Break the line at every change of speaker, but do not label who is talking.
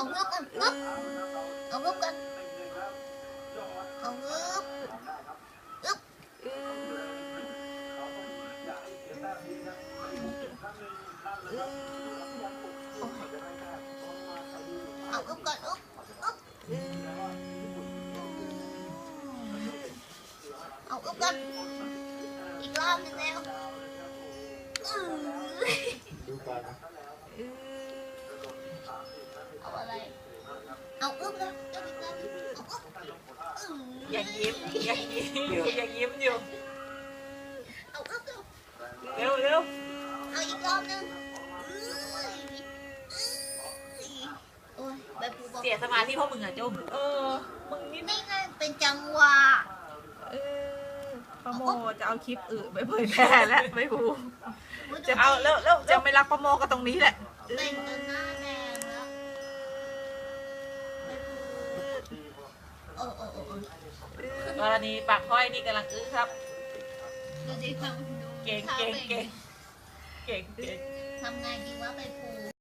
เอาเงือบกันเงือบเอาเงือบกัน เอาเงือบแล้วเงือบอีกรอบหนึงเอาเงือบอื้อ
ยังยิ้มยังยิ้มอยู่ยังยิ้มอยู่
เอาเงือบแล้ว
เร็วเร็ว
เอาอีกรอบนึงอื้ออื้อโอ้ยใบปูบอก
เสียสมาธิเพราะมึงอะจุ้มเออมึงนี่
นี่ไงเป็นจังหวะ
เออปะโมจะเอาคลิปอื่นไปเผยแพร่แล้วไม่บูจะเอาแล้วแล้วจะไม่รักปะโมก็ตรงนี้แหละ
เป็นจนหน้าแดงแล้วใบปูโอ้โอ้โอ้โอ้
กรณีปากห้อยนี่กำลังอื้อครับ
ดูดิทำดู
เก่งเก่งเก่งเก่งเก่ง
ทำไงดีว่าใบปู